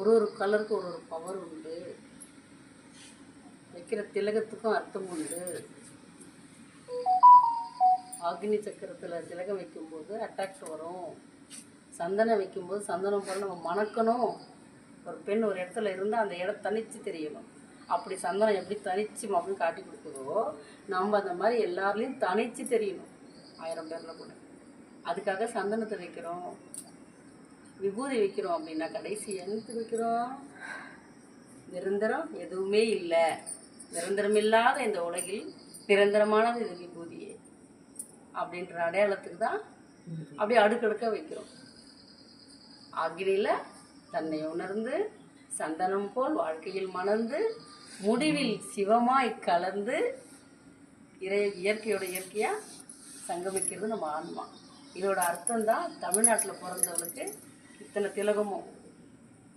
ஒரு ஒரு கலருக்கு ஒரு ஒரு பவர் உண்டு. வைக்கிற திலகத்துக்கும் அர்த்தம் உண்டு. அக்னி சக்கரத்தில் திலகம் வைக்கும்போது அட்டாக்ட் வரும். சந்தனம் வைக்கும்போது சந்தனம் போல நம்ம மணக்கணும். ஒரு பெண் ஒரு இடத்துல இருந்தால் அந்த இடம் தனித்து தெரியணும். அப்படி சந்தனம் எப்படி தனிச்சு அப்படின்னு காட்டி கொடுக்குதோ நம்ம அந்த மாதிரி எல்லாருலேயும் தனிச்சு தெரியணும். ஆயிரம் பேரில் கூட. அதுக்காக சந்தனத்தை வைக்கிறோம். விபூதி வைக்கிறோம் அப்படின்னா கடைசி என்னத்துக்கு வைக்கிறோம் நிரந்தரம் எதுவுமே இல்லை. நிரந்தரமில்லாத இந்த உலகில் நிரந்தரமானது இது விபூதியே. அப்படின்ற அடையாளத்துக்கு தான் அப்படியே அடுக்கடுக்க வைக்கிறோம். அக்னியில் தன்னை உணர்ந்து சந்தனம் போல் வாழ்க்கையில் மணந்து முடிவில் சிவமாய் கலந்து இறை இயற்கையோட இயற்கையாக சங்கமிக்கிறது நம்ம ஆன்மா. இதோட அர்த்தம் தான் தமிழ்நாட்டில் பிறந்தவளுக்கு 在那点了个么？